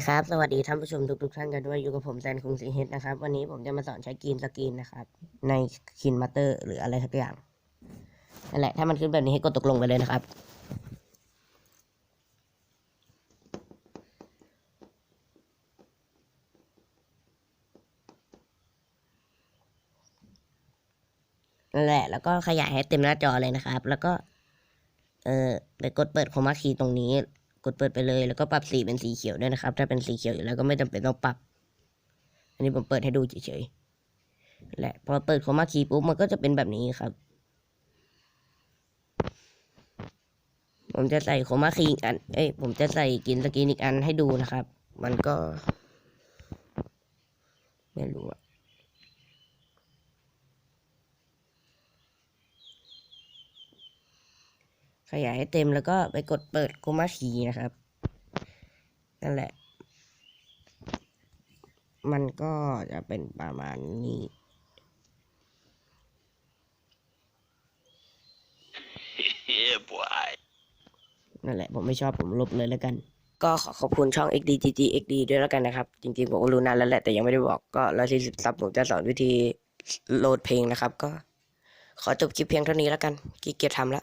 ครับสวัสดีท่านผู้ชมทุกทุกๆท่านกันด้วยอยู่กับผมแซนคุงสีเฮดนะครับ วันนี้ผมจะมาสอนใช้กรีนสกรีนนะครับ ในคินมาเตอร์หรืออะไรสักอย่างนั่นแหละถ้ามันขึ้นแบบนี้ให้กดตกลงไปเลยนะครับ นั่นแหละ แล้วก็ขยายให้เต็มหน้าจอเลยนะครับ แล้วก็ เออไปกดเปิดโคมาคีตรงนี้ กดเปิดไปเลยแล้วก็ปรับสีเป็นสีเขียวด้วยนะครับ ถ้าเป็นสีเขียวอยู่แล้วก็ไม่จำเป็นต้องปรับ อันนี้ผมเปิดให้ดูเฉยๆและพอเปิดโคมาคีปุ๊บมันก็จะเป็นแบบนี้ครับ ผมจะใส่โคมาคีอีกอัน เอ้ยผมจะใส่กลินสกรีนอีกอันให้ดูนะครับ มันก็ ไม่รู้อะ ขยายให้เต็มแล้วก็ไปกดเปิดโครมาคีนะครับ นั่นแหละ มันก็จะเป็นประมาณนี้ yeah, boy. นั่นแหละ ผมไม่ชอบผมลบเลยแล้วกัน ก็ขอขอบคุณช่อง XDGG XD ด้วยแล้วกันนะครับ จริงๆ ผมก็รู้นานแล้วแหละ แต่ยังไม่ได้บอกก็ร้อยสี่สิบซับผมจะสอนวิธีโหลดเพลงนะครับ ก็ขอจบคลิปเพียงเท่านี้แล้วกันขี้เกียจทำละ